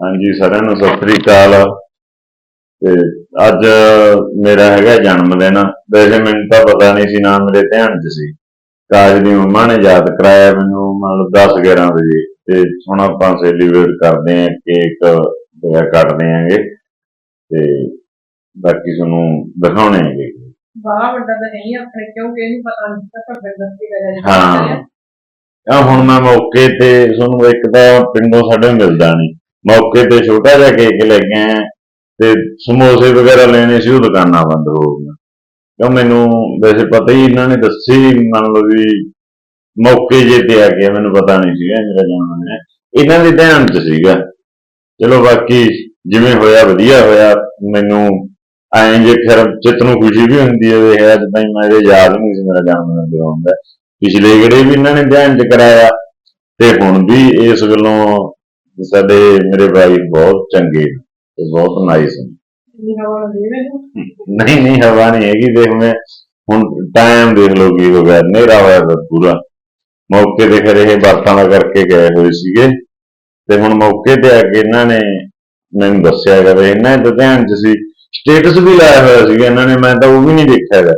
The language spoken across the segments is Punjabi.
ਹਾਂਜੀ ਸਾਰਿਆਂ ਨੂੰ ਸਤਿ ਸ੍ਰੀ ਅਕਾਲ। ਤੇ ਅੱਜ ਮੇਰਾ ਹੈਗਾ ਜਨਮ ਦਿਨ। ਵੈਸੇ ਮੈਨੂੰ ਤਾਂ ਪਤਾ ਨਹੀਂ ਸੀ ਨਾ ਮੇਰੇ ਧਿਆਨ 'ਚ ਸੀ। ਕਾਜ ਦੀ ਮੰਮਾ ਨੇ ਯਾਦ ਕਰਾਇਆ ਮੈਨੂੰ ਮਤਲਬ 10 11 ਵਜੇ। ਤੇ ਹੁਣ ਆਪਾਂ ਸੈਲੀਬ੍ਰੇਟ ਕਰਦੇ ਆਂ ਕੇਕ ਵਗੈਰਾ ਕੱਟਦੇ ਆਂਗੇ ਤੇ ਬਾਕੀ ਤੁਹਾਨੂੰ ਦਿਖਾਉਣੇ ਹੈਗੇ। ਬਾਹਲਾ ਵੱਡਾ ਤਾਂ ਨਹੀਂ ਆਪਣੇ ਕਿਉਂਕਿ ਇਹਨੂੰ ਪਤਾ ਨਹੀਂ ਤਾਂ ਭੱਜਣ ਦੱਸੀ ਗਿਆ ਹਾਂ। ਆ ਹੁਣ ਮੈਂ ਮੌਕੇ ਤੇ ਤੁਹਾਨੂੰ ਇੱਕ ਤਾਂ ਪਿੰਡੋਂ ਸਾਡੇ ਮਿਲਦਾ ਨਹੀਂ। ਮੌਕੇ ਤੇ ਛੋਟਾ ਜਿਹਾ ਕੇਕ ਲੈ ਕੇ ਆਇਆ ਤੇ ਸਮੋਸੇ ਵਗੈਰਾ ਲੈਣੇ ਸੀ, ਉਹ ਦੁਕਾਨਾਂ ਬੰਦ ਹੋ ਗਈਆਂ। ਕਿਉਂ ਮੈਨੂੰ ਵੈਸੇ ਪਤਾ ਹੀ ਇਹਨਾਂ ਨੇ ਦੱਸੀ ਮੰਨ ਲਓ ਵੀ ਮੌਕੇ ਜੇ ਤੇ ਆ ਗਿਆ ਮੈਨੂੰ ਪਤਾ ਨਹੀਂ ਸੀਗਾ ਮੇਰਾ ਜਨਮ ਹੈ ਇਹਨਾਂ ਦੇ ਧਿਆਨ 'ਚ ਸੀਗਾ। ਚਲੋ ਬਾਕੀ ਜਿਵੇਂ ਹੋਇਆ, ਵਧੀਆ ਹੋਇਆ। ਮੈਨੂੰ ਐਂ ਜੇ ਫਿਰ ਚਿੱਤ ਨੂੰ ਖੁਸ਼ੀ ਵੀ ਹੁੰਦੀ ਹੈ ਵੇਖ ਅੱਜ ਤਾਈਂ ਮੈਂ ਇਹ ਯਾਦ ਨਹੀਂ ਸੀ ਮੇਰਾ ਜਨਮ ਦਿਨ ਕਦੋਂ ਪਿਛਲੇ ਗੜੇ ਵੀ ਇਹਨਾਂ ਨੇ ਧਿਆਨ 'ਚ ਕਰਾਇਆ, ਤੇ ਹੁਣ ਵੀ ਇਸ ਸਾਡੇ ਮੇਰੇ ਭਾਈ ਬਹੁਤ ਚੰਗੇ ਤੇ ਬਹੁਤ ਨਾਈਸ ਨੇ। ਤੂੰ ਨਹੀਂ ਨਹੀਂ ਹਵਾ ਨਹੀਂ ਹੈਗੀ ਦੇਖ ਮੈਂ ਹੁਣ ਟਾਈਮ ਦੇਖ ਲਓ ਕੀ ਹੋ ਗਿਆ। ਹਨੇਰਾ ਹੋਇਆ ਪਿਆ ਪੂਰਾ। ਮੌਕੇ ਤੇ ਫਿਰ ਇਹ ਬਾਤਾਂ ਦਾ ਕਰਕੇ ਗਏ ਹੋਏ ਸੀਗੇ। ਤੇ ਹੁਣ ਮੌਕੇ ਤੇ ਆ ਕੇ ਇਹਨਾਂ ਨੇ ਮੈਨੂੰ ਦੱਸਿਆ ਹੈਗਾ ਇਹਨਾਂ ਦੇ ਧਿਆਨ 'ਚ ਸੀ। ਸਟੇਟਸ ਵੀ ਲਾਇਆ ਹੋਇਆ ਸੀਗਾ ਇਹਨਾਂ ਨੇ ਮੈਂ ਤਾਂ ਉਹ ਵੀ ਨਹੀਂ ਦੇਖਿਆ ਹੈਗਾ।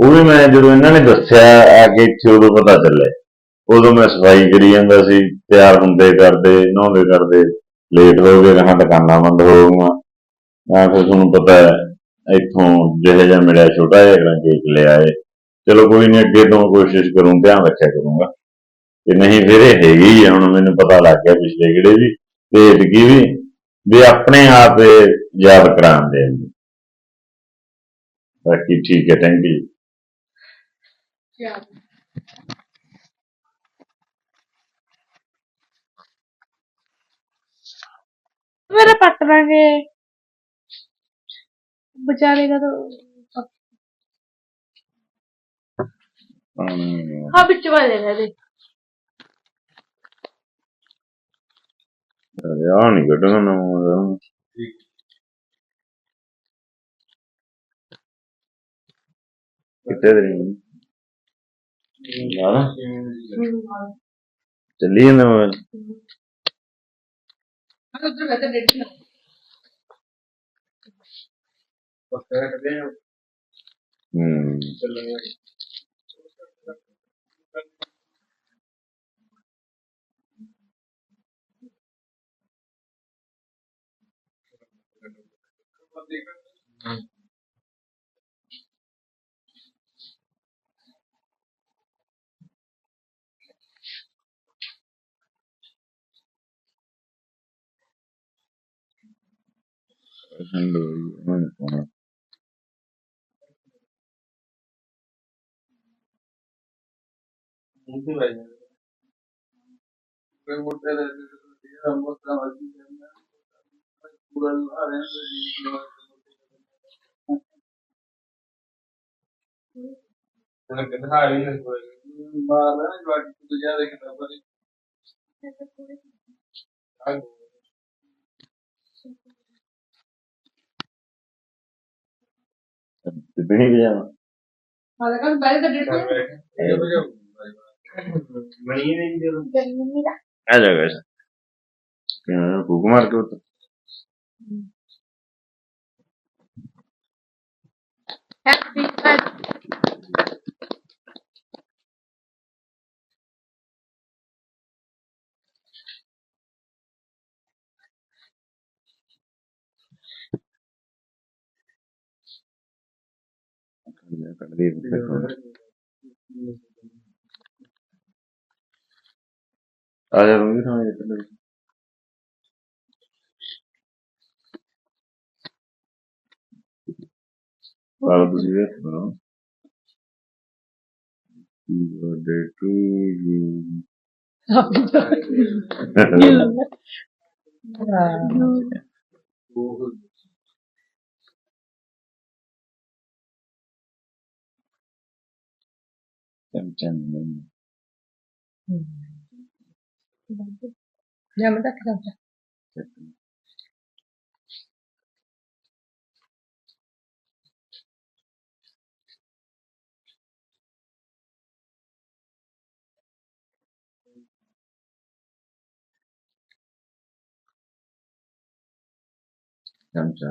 ਉਹ ਵੀ ਮੈਂ ਜਦੋਂ ਇਹਨਾਂ ਨੇ ਦੱਸਿਆ ਆ ਕੇ ਇੱਥੇ ਉਦੋਂ ਪਤਾ ਚੱਲਿਆ। ਉਦੋਂ ਮੈਂ ਸਫ਼ਾਈ ਕਰੀ ਜਾਂਦਾ ਸੀ, ਤਿਆਰ ਹੁੰਦੇ ਕਰਦੇ, ਨਹਾਉਂਦੇ ਕਰਦੇ ਲੇਟ ਹੋ ਗਏ ਕਹਾਂ ਦੁਕਾਨਾਂ ਬੰਦ ਹੋ ਗਈਆਂ। ਮੈਂ ਫਿਰ ਤੁਹਾਨੂੰ ਪਤਾ ਹੈ, ਇੱਥੋਂ ਜਿਹੇ ਜਿਹਾ ਮਿਲਿਆ ਛੋਟਾ ਜਿਹਾ ਜਿਹੜਾ ਕੇਕ ਲੈ ਆਏ। ਚਲੋ ਕੋਈ ਨਹੀਂ ਅੱਗੇ ਤੋਂ ਕੋਸ਼ਿਸ਼ ਕਰੂੰ, ਧਿਆਨ ਰੱਖਿਆ ਕਰੂੰਗਾ। ਤੇ ਨਹੀਂ, ਫਿਰ ਇਹ ਹੈਗੀ ਆ, ਹੁਣ ਮੈਨੂੰ ਪਤਾ ਲੱਗ ਗਿਆ ਪਿਛਲੇ ਕਿਹੜੇ ਵੀ, ਤੇ ਇਤਕੀ ਵੀ ਵੀ ਆਪਣੇ ਆਪ ਯਾਦ ਕਰਾਉਂਦੇ ਨੇ ਬਾਕੀ ਠੀਕ ਹੈ ਥੈਂਕ ਯੂ मेरा पट लांगे बेचारे का तो हाँ बिच वाले रह दे ਅਰੇ ਆ। ਨਹੀਂ ਕੱਢਣਾ ਨਾ ਉਹਦਾ। ਕਿੱਥੇ ਦੇ ਰਹੀ ਯਾਰ ਚੱਲੀ ਜਾਂਦਾ ਮੋਬਾਈਲ ਉਧਰ ਵੈਸੇ ਡੇਢ ਨਾ ਹੂੰ ਹੈਲੋ ਮੈਂ ਕੌਣ ਕਿੱਥੇ ਗਿਆ ਹਾਲੇ ਕੱਲ ਬੈਲ ਦਾ ਡੇਢ ਆ ਜਾ ਗਾਇਸ ਕਿਹਨਾਂ ਭੂਖ ಅದಕ್ಕಾಗಿ ಬರೆದ കുമാർക്ക് വിട്ടു happy I didn't click on it. Ada mungkin hanya benar. Kalau tu sih, no. Day to you. you. Para ਤੁਸੀਂ ਵੇਖ ਲਓ birthday to you cham cham ਜਾਂ ਮੈਂ ਤੱਕ ਜਾ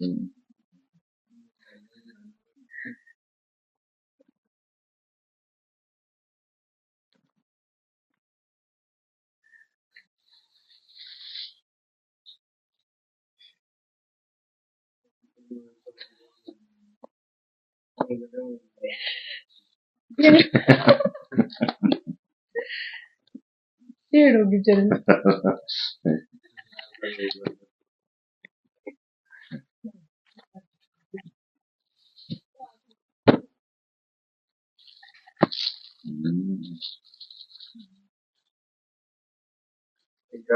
ਖਾਲੀ ਹੋ ਗਏ ਢੇੜ ਹੋ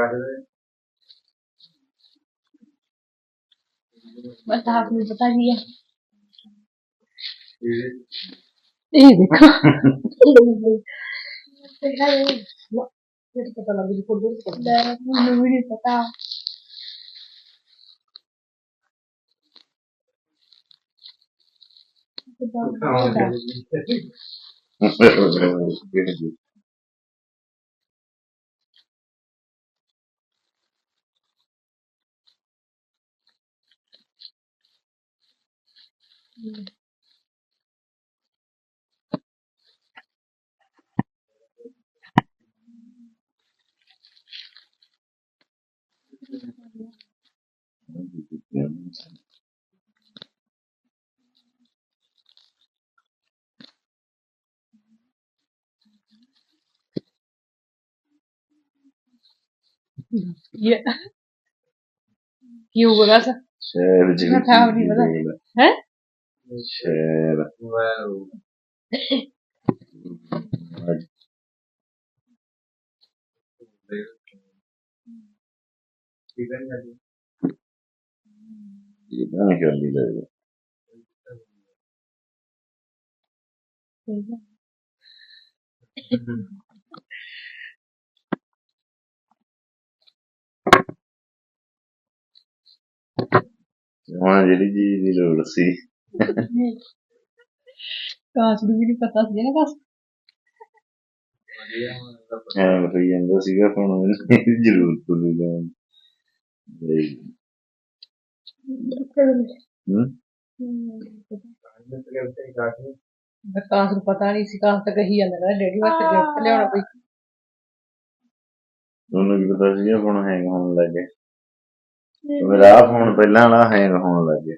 ਗਈ ਚੱਲ बस आपने बता दिया ये देखो ਇਹ ਤਾਂ ਪਤਾ ਲੱਗ ਜੂ ਕੋਲ मैंने भी नहीं पता 음. ये ये होगा सर जी बताओ नहीं बताओ हैं Chévere. Wow. Di nan yon di lè. Mwen jeli di lè lè lè si. ਕਾਸ਼ ਨੂੰ ਵੀ ਨਹੀਂ ਪਤਾ ਸੀ ਨਾ ਕਾਸ਼। ਐ ਹੋਈ ਜਾਂਦਾ ਸੀਗਾ ਹੁਣ ਮੈਨੂੰ ਨਹੀਂ ਲੈਣ ਲਈ ਹੂੰ? ਕਾਸ਼ ਨੂੰ ਪਤਾ ਨਹੀਂ ਸੀ ਕਾਸ਼ ਤਾਂ ਕਹੀ ਜਾਂਦਾ ਕਹਿੰਦਾ ਡੈਡੀ ਵਾਸਤੇ ਗਿਫਟ ਲਿਆਉਣਾ ਕੋਈ। ਉਹਨੂੰ ਕੀ ਪਤਾ ਸੀਗਾ ਫੋਨ ਹੈਂਗ ਹੋਣ ਲੱਗੇ ਮੇਰਾ ਆਹ ਫੋਨ ਪਹਿਲਾਂ ਵਾਲਾ ਹੈਂਗ ਹੋਣ ਲੱਗੇ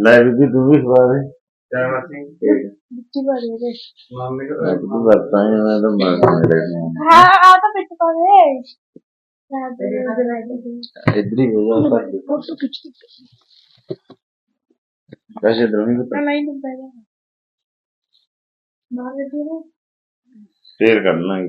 ਲੈ ਵੀ ਤੂੰ ਵੀ ਖਵਾ ਦੇ। ਚਾਹ ਅਸੀਂ ਵਿੱਚੀ ਬਾਰੇ ਦੇ ਮਾਮੇ ਕੋ ਤੂੰ ਵਰਤਾਂ ਮੈਂ ਤਾਂ ਮਾਰ ਰਿਹਾ ਹਾਂ ਆ ਤਾਂ ਫਿੱਟ ਪਾ ਦੇ। ਇਧਰ ਹੀ ਹੋ ਜਾ ਪਰ ਫੋਟੋ ਖਿੱਚ ਕੇ ਵੈਸੇ ਦਰੋਣੀ ਕੋ ਨਹੀਂ ਦਿੰਦਾ ਮਾਰ ਦੇ ਫੇਰ ਕਰਨਾ ਇਹ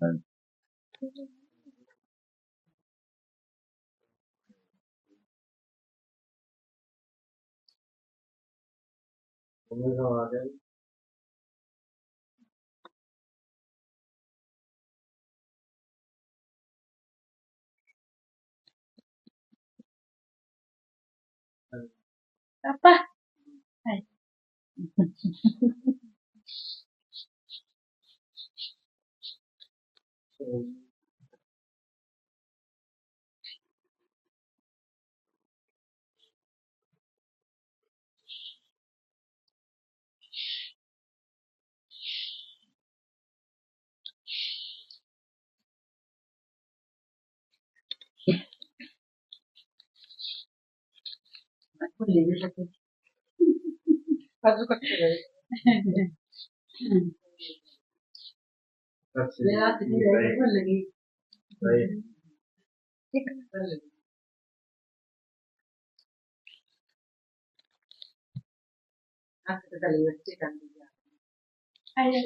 嗯，我们说れ様です。哎。Faz o que eu ਮੇਰਾ ਅੱਜ ਦੀ ਰਹਿ ਭੁੱਲ ਗਈ ਇੱਕ ਅੱਜ ਤੇ ਵਿੱਚ ਕਰ ਦਿਆ ਆਇਆ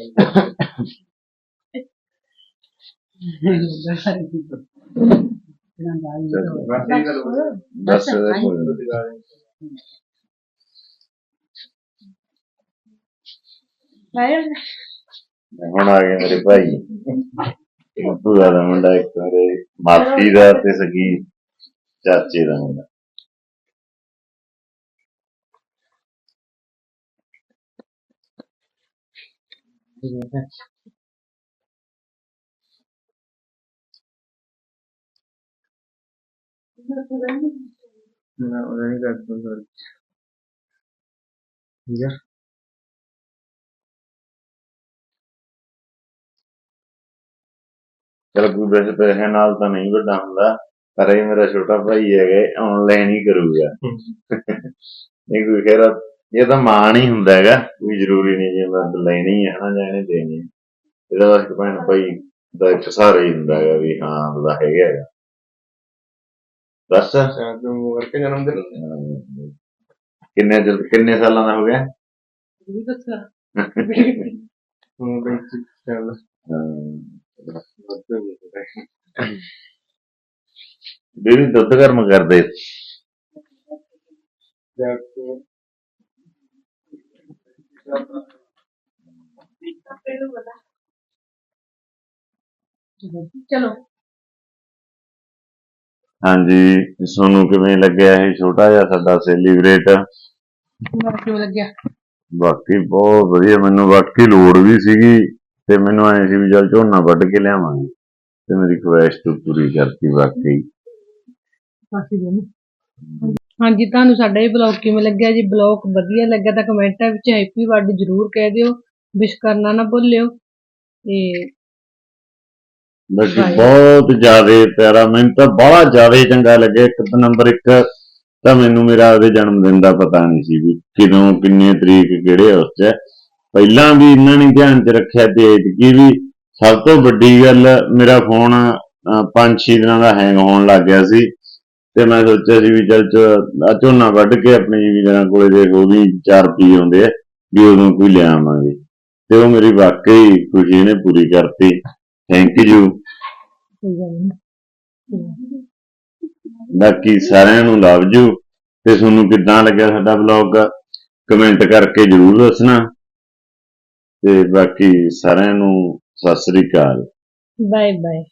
ਬਸ ਆਇਆ ਹੁਣ ਆ ਗਏ ਮੇਰੇ ਭਾਈ। ਇੱਕ ਭੂਆ ਦਾ ਮੁੰਡਾ ਇੱਕ ਮੇਰੇ ਮਾਸੀ ਦਾ ਤੇ ਸਗੀ ਚਾਚੇ ਦਾ ਮੁੰਡਾ। ਨਾ ਉਹਨਾਂ ਨੇ ਕਰ ਸਰ ਠੀਕ ਚਲ ਕੋਈ ਵੈਸੇ ਪੈਸੇ ਨਾਲ ਤਾਂ ਨਹੀਂ ਵੱਡਾ ਹੁੰਦਾ ਪਰ ਇਹ ਮੇਰਾ ਛੋਟਾ ਭਾਈ ਹੈਗਾ ਆਨਲਾਈਨ ਹੀ ਕਰੂਗਾ। ਇਹ ਕੋਈ ਖੈਰ ਇਹ ਤਾਂ ਮਾਣ ਹੀ ਹੁੰਦਾ ਹੈਗਾ ਕੋਈ ਜ਼ਰੂਰੀ ਨਹੀਂ ਜੇ ਮੈਂ ਲੈਣੀ ਹੈ ਨਾ ਜਾਂ ਇਹਨੇ ਦੇਣੀ ਹੈ। ਇਹਦਾ ਬਸ ਭੈਣ ਭਾਈ ਦਾ ਇੱਕ ਸਹਾਰਾ ਹੀ ਹੁੰਦਾ ਹੈਗਾ ਵੀ ਹਾਂ ਉਹਦਾ ਹੈਗਾ ਹੈਗਾ। ਦੱਸ। ਨੂੰ ਕਰਕੇ ਜਨਮ ਦਿਨ? ਕਿੰਨੇ ਜਲ ਕਿੰਨੇ ਸਾਲਾਂ ਦਾ ਹੋ ਗਿਆ? ਵੀ ਦੱਸਿਆ ਨੂੰ ਬਈ ਚੱਲ। ਬੋਲ ਬੀਬੀ ਦੁੱਧ ਗਰਮ ਕਰ ਦੇ ਚਲੋ। ਹਾਂਜੀ ਤੁਹਾਨੂੰ ਕਿਵੇਂ ਲੱਗਿਆ ਇਹ ਛੋਟਾ ਜਿਹਾ ਸਾਡਾ ਸੈਲੀਬ੍ਰੇਟ ਕਿਉਂ ਲੱਗਿਆ? ਬਾਕੀ ਬਹੁਤ ਵਧੀਆ ਮੈਨੂੰ ਬਾਕੀ ਲੋੜ ਵੀ ਸੀਗੀ। ਤੇ ਮੈਨੂੰ ਐ ਸੀ ਵੀ ਚੱਲ ਝੋਨਾ ਵੱਢ ਕੇ ਲਿਆਵਾਂਗੇ। ਤੇ ਮੇਰੀ ਖੁਆਇਸ਼ ਤੋਂ ਪੂਰੀ ਕਰਤੀ ਵਾਕਈ। ਹਾਂਜੀ ਤੁਹਾਨੂੰ ਸਾਡਾ ਇਹ ਬਲੌਗ ਕਿਵੇਂ ਲੱਗਿਆ ਜੀ? ਬਲੌਗ ਵਧੀਆ ਲੱਗਿਆ ਤਾਂ ਕਮੈਂਟਾਂ ਵਿੱਚ ਹੈਪੀ ਬਰਥਡੇ ਜ਼ਰੂਰ ਕਹਿ ਦਿਓ। ਵਿਸ਼ ਕਰਨਾ ਨਾ ਭੁੱਲਿਓ। ਤੇ ਬਾਕੀ. ਬਹੁਤ ਜ਼ਿਆਦਾ ਪਿਆਰਾ ਮੈਨੂੰ ਤਾਂ ਬੜਾ ਜ਼ਿਆਦਾ ਚੰਗਾ ਲੱਗਿਆ। ਇੱਕ ਤਾਂ ਨੰਬਰ ਇੱਕ ਤਾਂ ਮੈਨੂੰ ਮੇਰਾ ਉਹਦੇ ਜਨਮ ਦਿਨ ਦਾ ਪਤਾ ਨਹੀਂ ਸੀ ਵੀ ਕਦੋਂ ਕਿੰਨੇ ਤਰੀਕ ਕਿਹੜੇ ਉਸ 'ਚ। ਪਹਿਲਾਂ ਵੀ ਇਹਨਾਂ ਨੇ ਧਿਆਨ 'ਚ ਰੱਖਿਆ ਤੇ ਐਤਕੀ ਵੀ ਸਭ ਤੋਂ ਵੱਡੀ ਗੱਲ ਮੇਰਾ ਫੋਨ 5-6 ਦਿਨਾਂ ਦਾ ਹੈਂਗ ਹੋਣ ਲੱਗ ਗਿਆ ਸੀ ਤੇ ਮੈਂ ਸੋਚਿਆ ਸੀ ਵੀ ਚਲ ਚ- ਝੋਨਾ ਵੱਢ ਕੇ ਆਪਣੇ ਜ਼ਿਮੀਂਦਾਰਾਂ ਕੋਲੇ ਦੇਖ ਉਹ ਵੀ 4 ਰੁਪਏ ਆਉਂਦੇ ਆ ਵੀ ਉਦੋਂ ਕੋਈ ਲੈ ਆਵਾਂਗੇ। ਤੇ ਉਹ ਮੇਰੀ ਵਾਕਈ ਖੁਸ਼ੀ ਨੇ ਪੂਰੀ ਕਰਤੀ। ਥੈਂਕ ਯੂ ਬਾਕੀ ਸਾਰਿਆਂ ਨੂੰ ਲਵ ਯੂ ਤੇ ਤੁਹਾਨੂੰ ਕਿੱਦਾਂ ਲੱਗਿਆ ਸਾਡਾ ਵਲੌਗ ਕਮੈਂਟ ਕਰਕੇ ਜਰੂਰ ਦੱਸਣਾ। ਤੇ ਬਾਕੀ ਸਾਰਿਆਂ ਨੂੰ ਸਤਿ ਸ੍ਰੀ ਅਕਾਲ। Bye bye